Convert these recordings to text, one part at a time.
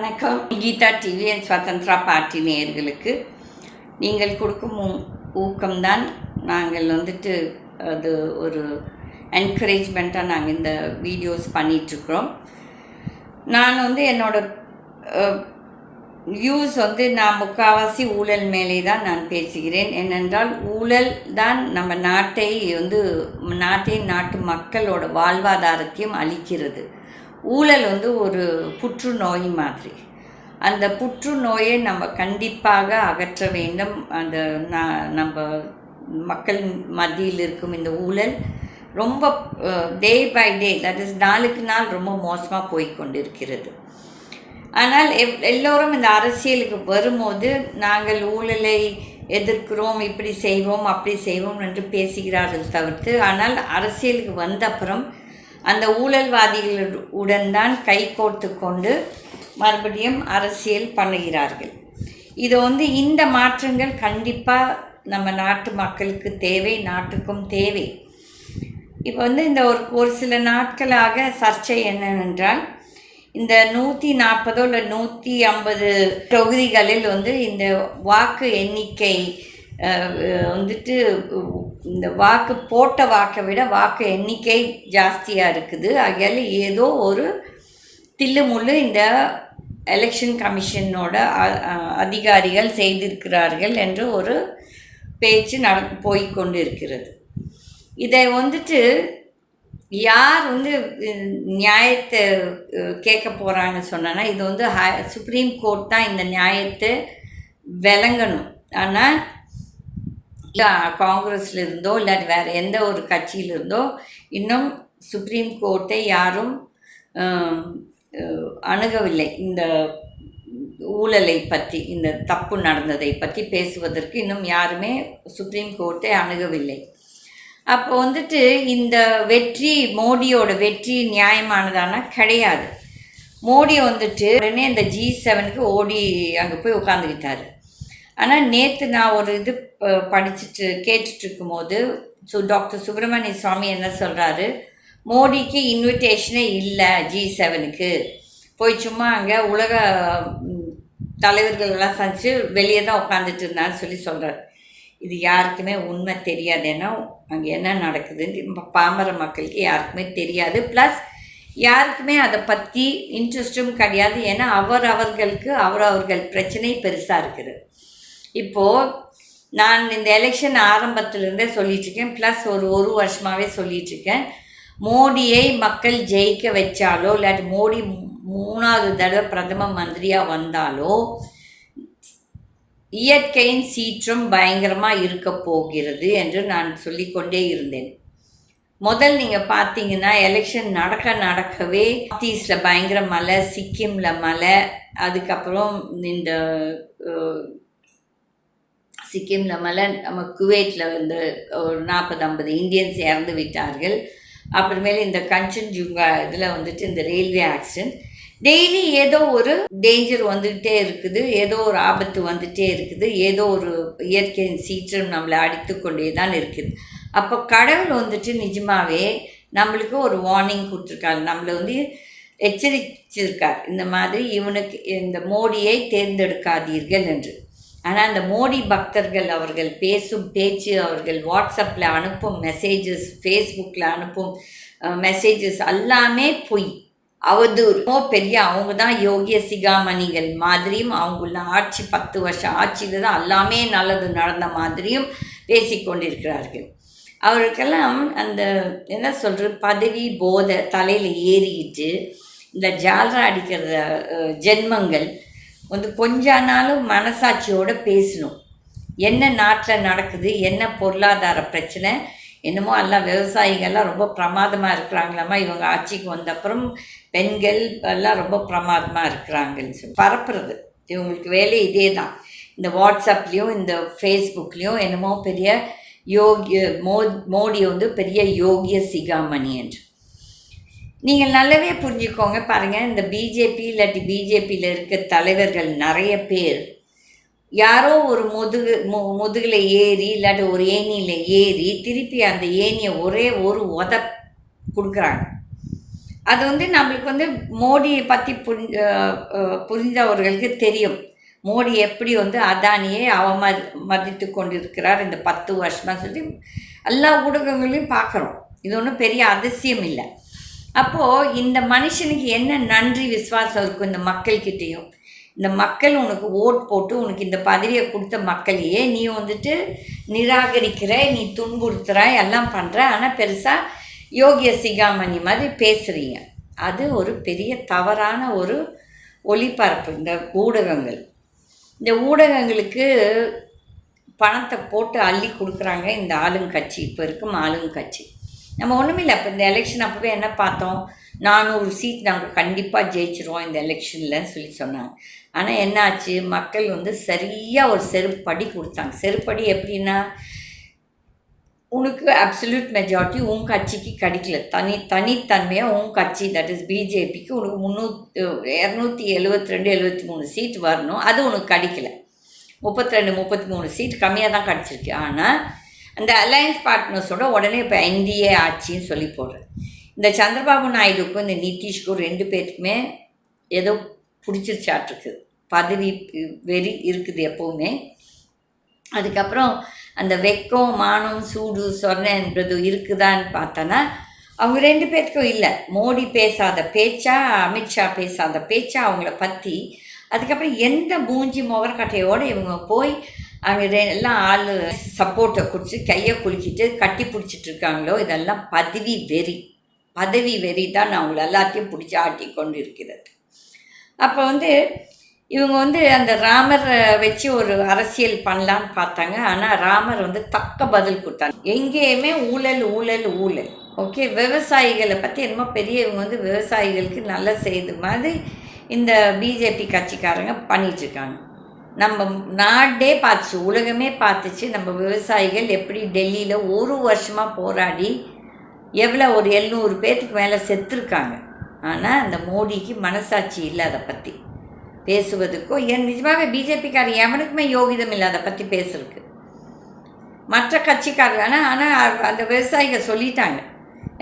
வணக்கம். Geetha TV and Swatantra party நேயர்களுக்கு. நீங்கள் கொடுக்கும் ஊ- ஊக்கம்தான் நாங்கள் வந்துட்டு அது ஒரு என்கரேஜ்மெண்ட்டாக நாங்கள் இந்த வீடியோஸ் பண்ணிகிட்ருக்குறோம் நான் வந்து என்னோடய வியூஸ் வந்து நான் முக்கால்வாசி ஊழல் மேலே தான் நான் பேசுகிறேன். ஏனென்றால் ஊழல் தான் நம்ம நாட்டை வந்து நாட்டை நாட்டு மக்களோட வாழ்வாதாரத்தையும் அளிக்கிறது ஊழல் வந்து ஒரு புற்றுநோய் மாதிரி. அந்த புற்றுநோயை நம்ம கண்டிப்பாக அகற்ற வேண்டும். அந்த நம்ம மக்கள் மத்தியில் இருக்கும் இந்த ஊழல் ரொம்ப day by day that is நாளுக்கு நாள் ரொம்ப மோசமாக போய் கொண்டிருக்கிறது ஆனால் எவ் எல்லோரும் இந்த அரசியலுக்கு வரும்போது நாங்கள் ஊழலை எதிர்க்கிறோம் இப்படி செய்வோம் அப்படி செய்வோம் என்று பேசுகிறார்கள் தவிர்த்து ஆனால் அரசியலுக்கு வந்த அப்புறம் அந்த ஊழல்வாதிகளுடன் தான் கை கோர்த்து கொண்டு மறுபடியும் அரசியல் பண்ணுகிறார்கள். இது வந்து இந்த மாற்றங்கள் கண்டிப்பாக நம்ம நாட்டு மக்களுக்கு தேவை நாட்டுக்கும் தேவை. இப்போ வந்து இந்த ஒரு ஒரு சில நாட்களாக சர்ச்சை என்னவென்றால் இந்த நூற்றி நாற்பதோ இல்லை நூற்றி ஐம்பது தொகுதிகளில் வந்து இந்த வாக்கு எண்ணிக்கை வந்துட்டு இந்த வாக்கு போட்ட வாக்கை விட வாக்கு எண்ணிக்கை ஜாஸ்தியாக இருக்குது. ஆகையால் ஏதோ ஒரு தில்லுமுள்ளு இந்த எலெக்ஷன் கமிஷனோட அ- அதிகாரிகள் செய்திருக்கிறார்கள் என்று ஒரு பேச்சு நட போய்க்கொண்டு இருக்கிறது இதை வந்துட்டு யார் வந்து நியாயத்தை கேட்க போகிறாங்கன்னு சொன்னா இது வந்து ஹை சுப்ரீம் கோர்ட் தான் இந்த நியாயத்தை விளங்கணும். ஆனால் காங்கிரஸ்ல இருந்தோ இல்லாட்டி வேறு எந்த ஒரு கட்சியிலிருந்தோ இன்னும் சுப்ரீம் கோர்ட்டை யாரும் அணுகவில்லை. இந்த ஊழலை பற்றி இந்த தப்பு நடந்ததை பற்றி பேசுவதற்கு இன்னும் யாருமே சுப்ரீம் கோர்ட்டை அணுகவில்லை. அப்போ வந்துட்டு இந்த வெற்றி மோடியோட வெற்றி நியாயமானதானா? கிடையாது. மோடி வந்துட்டு உடனே இந்த ஜி செவனுக்கு ஓடி அங்கே போய் உட்காந்துக்கிட்டாரு ஆனால் நேற்று நான் ஒரு இது படிச்சுட்டு கேட்டுட்டு இருக்கும்போது ஸோ டாக்டர் சுப்பிரமணிய சுவாமி என்ன சொல்கிறாரு மோடிக்கு இன்விடேஷனே இல்லை ஜி செவனுக்கு. போய் சும்மா அங்கே உலக ம், தலைவர்கள் எல்லாம் சந்திச்சு வெளியே தான் உட்காந்துட்டு இருந்தான்னு சொல்லி சொல்கிறார் இது யாருக்குமே உண்மை தெரியாது. ஏன்னா அங்கே என்ன நடக்குதுன்னு பாமர மக்களுக்கு யாருக்குமே தெரியாது. ப்ளஸ் யாருக்குமே அதை பற்றி இன்ட்ரெஸ்ட்டும் கிடையாது. ஏன்னா அவர் அவர்களுக்கு அவர் அவர்கள் பிரச்சனை பெருசாக இருக்குது. இப்போது நான் இந்த எலெக்ஷன் ஆரம்பத்திலிருந்தே சொல்லிகிட்ருக்கேன் ப்ளஸ் ஒரு ஒரு வருஷமாகவே சொல்லிகிட்ருக்கேன் மோடியை மக்கள் ஜெயிக்க வச்சாலோ இல்லாட்டி மோடி மூணாவது தடவை பிரதம மந்திரியாக வந்தாலோ இயற்கையின் சீற்றம் பயங்கரமாக இருக்க போகிறது என்று நான் சொல்லிக்கொண்டே இருந்தேன். முதல் நீங்கள் பார்த்தீங்கன்னா எலெக்ஷன் நடக்க நடக்கவே நார்த் பயங்கர மழை சிக்கிமில் மழை அதுக்கப்புறம் இந்த சிக்கிமில் மழை நம்ம குவைட்டில் வந்து ஒரு நாற்பது ஐம்பது இந்தியன்ஸ் இறந்து விட்டார்கள். அப்புறமேல இந்த கஞ்சன்ஜுங்கா இதில் வந்துட்டு இந்த ரயில்வே ஆக்சிடென்ட். டெய்லி ஏதோ ஒரு டேஞ்சர் வந்துக்கிட்டே இருக்குது. ஏதோ ஒரு ஆபத்து வந்துகிட்டே இருக்குது. ஏதோ ஒரு இயற்கையின் சீற்றம் நம்மளை அடித்து கொண்டே தான் இருக்குது. அப்போ கடவுள் வந்துட்டு நிஜமாகவே நம்மளுக்கு ஒரு வார்னிங் கொடுத்துருக்காரு. நம்மளை வந்து எச்சரிச்சிருக்கார். இந்த மாதிரி இவனுக்கு இந்த மோடியை தேர்ந்தெடுக்காதீர்கள் என்று. ஆனால் அந்த மோடி பக்தர்கள் அவர்கள் பேசும் பேச்சு அவர்கள் வாட்ஸ்அப்பில் அனுப்பும் மெசேஜஸ் ஃபேஸ்புக்கில் அனுப்பும் மெசேஜஸ் எல்லாமே பொய். அவதூறு பெரிய அவங்க தான் யோகிய சிகாமணிகள் மாதிரியும் அவங்கள ஆட்சி பத்து வருஷம் ஆட்சியில் தான் எல்லாமே நல்லது நடந்த மாதிரியும் பேசிக்கொண்டிருக்கிறார்கள் அவருக்கெல்லாம் அந்த என்ன சொல்கிறது பதவி போதை தலையில் ஏறிக்கிட்டு இந்த ஜால்ரா அடிக்கிற ஜென்மங்கள் வந்து கொஞ்சானாலும் நாளும் பேசணும். என்ன நாட்டில் நடக்குது என்ன பொருளாதார பிரச்சனை என்னமோ எல்லாம் விவசாயிகள்லாம் ரொம்ப பிரமாதமாக இருக்கிறாங்களாமா? இவங்க ஆட்சிக்கு வந்த அப்புறம் பெண்கள் எல்லாம் ரொம்ப பிரமாதமாக இருக்கிறாங்கன்னு சொல்லி பரப்புறது. இவங்களுக்கு வேலை இதே தான். இந்த வாட்ஸ்அப்லேயும் இந்த ஃபேஸ்புக்லேயும் என்னமோ பெரிய யோகிய மோ மோடி வந்து பெரிய யோகிய சிகாமணி என்று. நீங்கள் நல்லாவே புரிஞ்சுக்கோங்க பாருங்கள் இந்த பிஜேபி இல்லாட்டி பிஜேபியில் இருக்க தலைவர்கள் நிறைய பேர். யாரோ ஒரு முதுகு மு முதுகில் ஏறி இல்லாட்டி ஒரு ஏணியில் ஏறி திருப்பி அந்த ஏணியை ஒரே ஒரு உத கொடுக்குறாங்க. அது வந்து நம்மளுக்கு வந்து மோடியை பற்றி புரி புரிந்தவர்களுக்கு தெரியும். மோடி எப்படி வந்து அதானியை அவமதி மதித்து கொண்டிருக்கிறார் இந்த பத்து வருஷமாக சொல்லி எல்லா ஊடகங்களையும் பார்க்குறோம். இது ஒன்றும் பெரிய அதிசயம் இல்லை அப்போது இந்த மனுஷனுக்கு என்ன நன்றி விசுவாசம் இருக்கும் இந்த மக்கள்கிட்டேயும் இந்த மக்கள் உனக்கு ஓட் போட்டு உனக்கு இந்த பதவியை கொடுத்த மக்களையே நீ வந்துட்டு நிராகரிக்கிற நீ துன்புறுத்துற எல்லாம் பண்ணுற ஆனால் பெருசாக யோகிய சிகாமணி மாதிரி பேசுகிறீங்க அது ஒரு பெரிய தவறான ஒரு ஒளிபரப்பு இந்த ஊடகங்கள். இந்த ஊடகங்களுக்கு பணத்தை போட்டு அள்ளி கொடுக்குறாங்க இந்த ஆளுங்கட்சி இப்போ இருக்கும் ஆளுங்கட்சி. நம்ம ஒன்றுமில்லை இப்போ இந்த எலெக்ஷன் அப்போவே என்ன பார்த்தோம்? நானூறு சீட் நாங்கள் கண்டிப்பாக ஜெயிச்சிருவோம் இந்த எலெக்ஷனில் சொல்லி சொன்னாங்க. ஆனால் என்னாச்சு? மக்கள் வந்து சரியாக ஒரு செருப்படி கொடுத்தாங்க. செருப்படி எப்படின்னா உனக்கு அப்சல்யூட் மெஜாரிட்டி உன் கட்சிக்கு கிடைக்கல. தனி தனித்தன்மையாக உன் கட்சி தட் இஸ் பிஜேபிக்கு உனக்கு முந்நூற்றி இரநூத்தி எழுபத்தி ரெண்டு எழுபத்தி மூணு சீட் வரணும். அது உனக்கு கிடைக்கல. முப்பத்தி ரெண்டு முப்பத்தி மூணு சீட் கம்மியாக தான் கிடச்சிருக்கு. ஆனால் அந்த அலையன்ஸ் பார்ட்னர்ஸோட உடனே இப்போ என்டிஏ ஆட்சின்னு சொல்லி போடுறேன். இந்த சந்திரபாபு நாயுடுக்கும் இந்த நிதிஷ்க்கும் ரெண்டு பேருக்குமே ஏதோ பிடிச்சிருச்சாட்டிருக்கு பதவி வெறி இருக்குது எப்போவுமே. அதுக்கப்புறம் அந்த வெக்கம் மானம் சூடு சொர்ணன்றது இருக்குதான்னு பார்த்தோன்னா அவங்க ரெண்டு பேருக்கும் இல்லை. மோடி பேசாத பேச்சா அமித்ஷா பேசாத பேச்சா அவங்கள பற்றி அதுக்கப்புறம் எந்த மூஞ்சி முகர்கட்டையோடு இவங்க போய் அங்கே எல்லாம் ஆள் சப்போர்ட்டை குடிச்சு கையை குலுக்கிட்டு கட்டி பிடிச்சிட்டு இருக்காங்களோ இதெல்லாம் பதவி வெறி. பதவி வெறி தான் நான் அவங்கள எல்லாத்தையும் பிடிச்சி ஆட்டி கொண்டு இருக்கிறது. அப்போ வந்து இவங்க வந்து அந்த ராமரை வச்சு ஒரு அரசியல் பண்ணலான்னு பார்த்தாங்க. ஆனால் ராமர் வந்து தக்க பதில் கொடுத்தாங்க எங்கேயுமே ஊழல் ஊழல் ஊழல். ஓகே விவசாயிகளை பற்றி என்னமோ பெரிய இவங்க வந்து விவசாயிகளுக்கு நல்லா செய்து மாதிரி இந்த பிஜேபி கட்சிக்காரங்க பண்ணிகிட்ருக்காங்க நம்ம நாடே பார்த்துச்சு உலகமே பார்த்துச்சு. நம்ம விவசாயிகள் எப்படி டெல்லியில் ஒரு வருஷமாக போராடி எவ்வளோ ஒரு எழுநூறு பேர்த்துக்கு மேலே செத்துருக்காங்க. ஆனால் அந்த மோடிக்கு மனசாட்சி இல்லை அதை பற்றி பேசுவதுக்கோ என் நிஜமாக பிஜேபிக்காரர் எவனுக்குமே யோகிதம் இல்லை அதை பற்றி பேசுறதுக்கு. மற்ற கட்சிக்காரர் ஆனால் ஆனால் அந்த விவசாயிகள் சொல்லிட்டாங்க.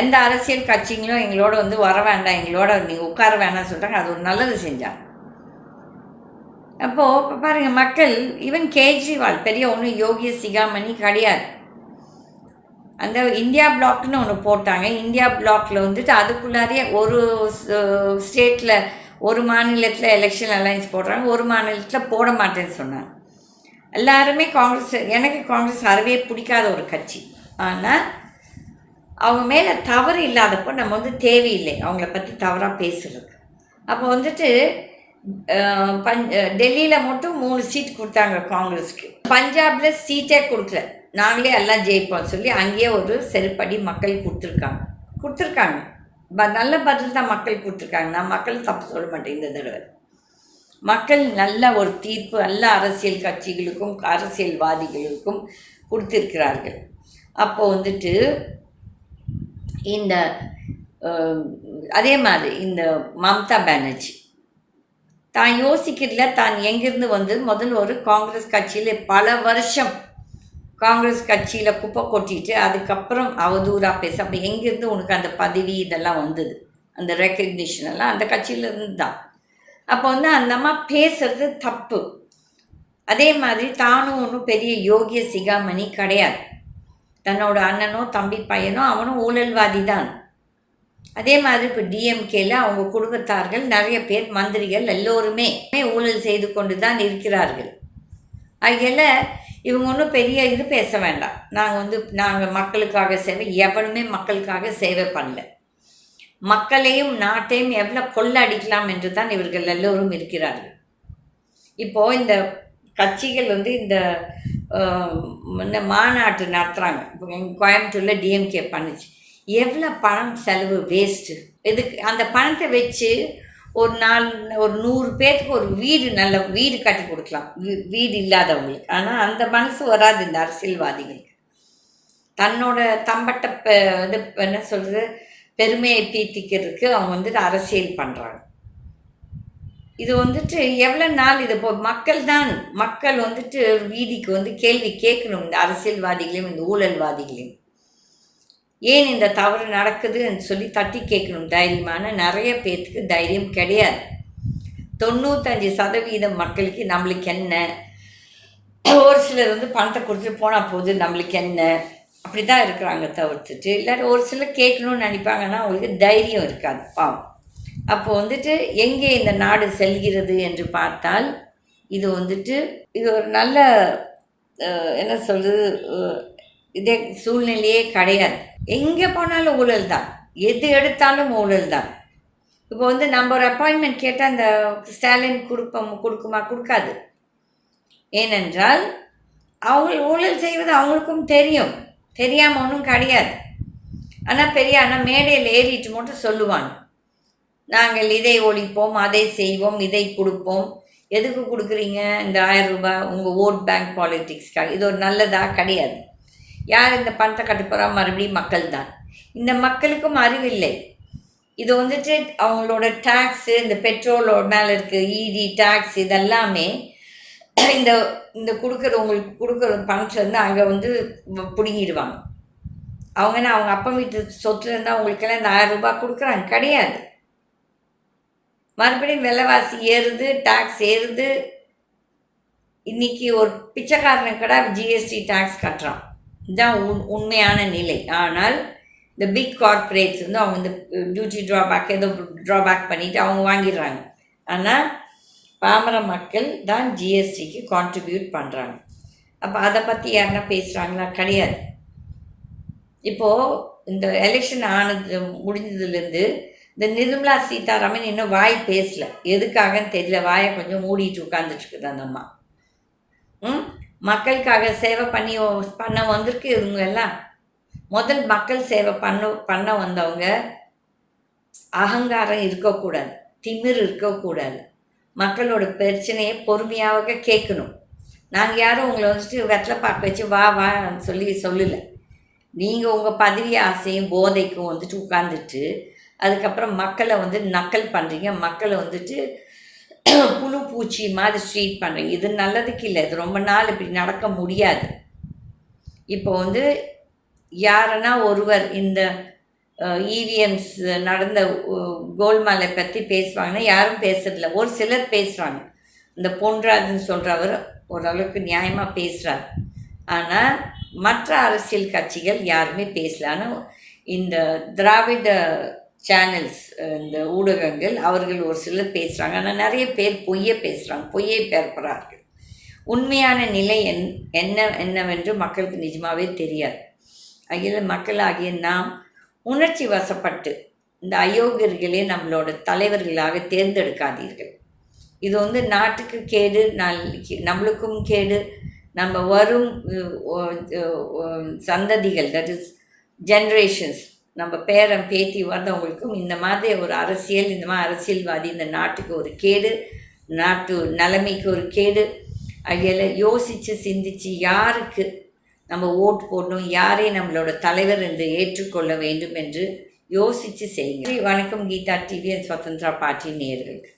எந்த அரசியல் கட்சிங்களும் எங்களோட வந்து வர வேண்டாம் எங்களோட நீங்கள் உட்கார வேண்டாம்னு சொல்லிட்டாங்க. அது ஒரு நல்லது செஞ்சாங்க. அப்போது இப்போ பாருங்கள் மக்கள் ஈவன் கேஜ்ரிவால் பெரிய ஒன்றும் யோகிய சிகாமணி கிடையாது அந்த இந்தியா பிளாக்னு ஒன்று போட்டாங்க. இந்தியா பிளாக்ல வந்துட்டு அதுக்குள்ளாரே ஒரு ஸ்டேட்டில் ஒரு மாநிலத்தில் எலெக்ஷன் அலைன்ஸ் போடுறாங்க. ஒரு மாநிலத்தில் போட மாட்டேன்னு சொன்னாங்க. எல்லாருமே காங்கிரஸ் எனக்கு காங்கிரஸ் அறவே பிடிக்காத ஒரு கட்சி. ஆனால் அவங்க மேலே தவறு இல்லாதப்போ நம்ம வந்து தேவையில்லை. அவங்கள பற்றி தவறாக பேசுறது அப்போ வந்துட்டு பஞ் டெல்லியில் மட்டும் மூணு சீட் கொடுத்தாங்க காங்கிரஸ்க்கு. பஞ்சாபில் சீட்டே கொடுக்கல. நாங்களே எல்லாம் ஜெயிப்போம் சொல்லி அங்கேயே ஒரு செருப்படி மக்கள் கொடுத்துருக்காங்க. கொடுத்துருக்காங்க. ப நல்ல பதில் தான் மக்கள் கொடுத்துருக்காங்க. நான் மக்கள் தப்பு சொல்ல மாட்டேன் இந்த தடவை. மக்கள் நல்ல ஒரு தீர்ப்பு எல்லா அரசியல் கட்சிகளுக்கும் அரசியல்வாதிகளுக்கும் கொடுத்துருக்கிறார்கள். அப்போ வந்துட்டு இந்த அதே மாதிரி இந்த மம்தா பானர்ஜி. தான் யோசிக்கிறதுல தான் எங்கிருந்து வந்து முதல்ல ஒரு காங்கிரஸ் கட்சியில் பல வருஷம் காங்கிரஸ் கட்சியில் குப்பை கொட்டிட்டு அதுக்கப்புறம் அவதூறாக பேச அப்படி எங்கேருந்து உனக்கு அந்த பதவி இதெல்லாம் வந்தது? அந்த ரெக்கக்னிஷன் எல்லாம் அந்த கட்சியிலேருந்து தான் அப்போ வந்து அந்த அம்மா பேசுறது தப்பு. அதே மாதிரி தானும் ஒன்றும் பெரிய யோகிய சிகாமணி கிடையாது. தன்னோட அண்ணனோ தம்பி பையனோ அவனும் ஊழல்வாதி தான் அதே மாதிரி இப்போ டிஎம்கேல அவங்க குடும்பத்தார்கள் நிறைய பேர் மந்திரிகள் எல்லோருமே ஊழல் செய்து கொண்டு தான் இருக்கிறார்கள். ஆகையால இவங்க ஒன்றும் பெரிய இது பேச வேண்டாம். நாங்கள் வந்து நாங்கள் மக்களுக்காக சேவை எவனுமே மக்களுக்காக சேவை பண்ணல. மக்களையும் நாட்டையும் எவ்வளோ கொள்ள அடிக்கலாம் என்று தான் இவர்கள் எல்லோரும் இருக்கிறார்கள். இப்போது இந்த கட்சிகள் வந்து இந்த இந்த மாநாட்டு நடத்துகிறாங்க இப்போ எங்கள் கோயம்புத்தூரில் டிஎம்கே பண்ணுச்சு. எவ்வளோ பணம் செலவு வேஸ்ட்டு இதுக்கு அந்த பணத்தை வச்சு ஒரு நாலு ஒரு நூறு பேர்த்துக்கு ஒரு வீடு நல்ல வீடு கட்டி கொடுக்கலாம். வீ- வீடு இல்லாதவங்களுக்கு. ஆனால் அந்த மனசு வராது இந்த அரசியல்வாதிகளுக்கு. தன்னோட தம்பட்ட இது என்ன சொல்கிறது பெருமையை தீர்த்திக்கிறதுக்கு அவங்க வந்துட்டு அரசியல் பண்ணுறாங்க இது வந்துட்டு எவ்வளோ நாள் இது இப்போ மக்கள் தான் மக்கள் வந்துட்டு வீதிக்கு வந்து கேள்வி கேட்கணும். இந்த அரசியல்வாதிகளையும் இந்த ஊழல்வாதிகளையும். ஏன் இந்த தவறு நடக்குதுன்னு சொல்லி தட்டி கேட்கணும் தைரியமான நிறைய பேர்த்துக்கு தைரியம் கிடையாது. தொண்ணூத்தஞ்சு சதவீதம் மக்களுக்கு நம்மளுக்கு என்ன? ஒரு சிலர் வந்து பணத்தை கொடுத்துட்டு போனால் போகுது நம்மளுக்கு என்ன? அப்படி தான் இருக்கிறாங்க தவிர்த்துட்டு இல்லாட்டி ஒரு சிலர் கேட்கணும்னு நினைப்பாங்கன்னா அவங்களுக்கு தைரியம் இருக்காது பாவம். அப்போ வந்துட்டு எங்கே இந்த நாடு செல்கிறது என்று பார்த்தால் இது வந்துட்டு இது ஒரு நல்ல என்ன சொல்கிறது இதே சூழ்நிலையே கிடையாது. எங்கே போனாலும் ஊழல் தான். எது எடுத்தாலும் ஊழல் தான். இப்போ வந்து நம்ம ஒரு அப்பாயின்மெண்ட் கேட்டால் அந்த ஸ்டாலின் கொடுப்போம் கொடுக்குமா? கொடுக்காது. ஏனென்றால் அவங்க ஊழல் செய்வது அவங்களுக்கும் தெரியும். தெரியாமல் ஒன்றும் கிடையாது. ஆனால் பெரிய ஆனால் மேடையில் ஏறிட்டு மட்டும் சொல்லுவாங்க. நாங்கள் இதை ஒழிப்போம் அதை செய்வோம் இதை கொடுப்போம். எதுக்கு கொடுக்குறீங்க? இந்த ஆயிரம் ரூபாய் உங்கள் ஓட் பேங்க் பாலிட்டிக்ஸ்க்காக இது ஒரு நல்லதாக கிடையாது. யார் இந்த பணத்தை கட்ட போகிறா மறுபடியும் மக்கள் தான் இந்த மக்களுக்கும் அறிவில்லை. இது வந்துட்டு அவங்களோட டேக்ஸு இந்த பெட்ரோலோட மேலே இருக்க இடி டேக்ஸ் இதெல்லாமே இந்த இந்த கொடுக்குற உங்களுக்கு கொடுக்குற பணத்துலேருந்து வந்து அங்கே வந்து பிடுங்கிடுவாங்க. அவங்க என்ன அவங்க அப்பா வீட்டு சொத்துலேருந்து இருந்தால் அவங்களுக்கெல்லாம் இந்த ஆயிரம் ரூபாய் கொடுக்குறாங்க? கிடையாது. மறுபடியும் விலைவாசி ஏறுது டேக்ஸ் ஏறுது. இன்னைக்கு ஒரு பிச்சைக்காரனுக்கு கூட ஜிஎஸ்டி டேக்ஸ் கட்டுறான். இதுதான் உண் உண்மையான நிலை. ஆனால் இந்த பிக் கார்ப்பரேட்ஸ் வந்து அவங்க இந்த டியூட்டி ட்ராபேக் ஏதோ ட்ராபேக் பண்ணிவிட்டு அவங்க வாங்கிடுறாங்க. ஆனால் பாமர மக்கள் தான் ஜிஎஸ்டிக்கு கான்ட்ரிபியூட் பண்ணுறாங்க அப்போ அதை பற்றி யாருன்னா பேசுகிறாங்களா கிடையாது. இப்போது இந்த எலெக்ஷன் ஆனது முடிஞ்சதுலேருந்து இந்த நிர்மலா சீதாராமன் இன்னும் வாய் பேசல. எதுக்காகன்னு தெரியல. வாயை கொஞ்சம் மூடிட்டு உட்காந்துட்டு இருக்குது அந்த அம்மா. ம்? மக்களுக்காக சேவை பண்ணி பண்ண வந்திருக்கு இவங்க எல்லாம். முதல் மக்கள் சேவை பண்ண பண்ண வந்தவங்க அகங்காரம் இருக்கக்கூடாது திமிர் இருக்கக்கூடாது. மக்களோட பிரச்சனையை பொறுமையாக கேட்கணும். நாங்கள் யாரும் உங்களை வந்துட்டு வெத்தலை பார்க்க வச்சு வா வான்னு சொல்லி சொல்லலை. நீங்கள் உங்கள் பதவி ஆசையும் போதைக்கும் வந்துட்டு உட்காந்துட்டு அதுக்கப்புறம் மக்களை வந்து நக்கல் பண்ணுறீங்க மக்களை வந்துட்டு புழு பூச்சி மாதிரி ட்ரீட் பண்ணுறீங்க இது நல்லதுக்கு இல்லை. இது ரொம்ப நாள் இப்படி நடக்க முடியாது. இப்போ வந்து யாருன்னா ஒருவர் இந்த இவிஎம்ஸ் நடந்த கோல்மாலை பற்றி பேசுவாங்கன்னா யாரும் பேசுறதில்ல. ஒரு சிலர் பேசுகிறாங்க இந்த பொன்ராஜன் சொல்கிறவர் ஓரளவுக்கு நியாயமாக பேசுகிறார் ஆனால் மற்ற அரசியல் கட்சிகள் யாருமே பேசல. ஆனால் இந்த திராவிட சேனல்ஸ் இந்த ஊடகங்கள் அவர்கள் ஒரு சிலர் பேசுகிறாங்க ஆனால் நிறைய பேர் பொய்யை பேசுகிறாங்க பொய்யை பேர்பறார்கள் உண்மையான நிலை என் என்ன என்னவென்று மக்களுக்கு நிஜமாகவே தெரியாது. அகில மக்களாகிய நாம் உணர்ச்சி வசப்பட்டு இந்த அயோக்கியர்களே நம்மளோட தலைவர்களாக தேர்ந்தெடுக்காதீர்கள். இது வந்து நாட்டுக்கு கேடு நம்மளுக்கும் கேடு. நம்ம வரும் சந்ததிகள் தட் இஸ் ஜென்ரேஷன்ஸ் நம்ம பேரன் பேத்தி வந்தவங்களுக்கும் இந்த மாதிரி ஒரு அரசியல் இந்த மாதிரி அரசியல்வாதி இந்த நாட்டுக்கு ஒரு கேடு நாட்டு நிலைமைக்கு ஒரு கேடு. அதில் யோசித்து சிந்திச்சு யாருக்கு நம்ம ஓட்டு போடணும் யாரை நம்மளோட தலைவர் என்று ஏற்றுக்கொள்ள வேண்டும் என்று யோசித்து செய்யுங்க வணக்கம் கீதா டிவி சுதந்திரா பார்ட்டி நேர்களுக்கு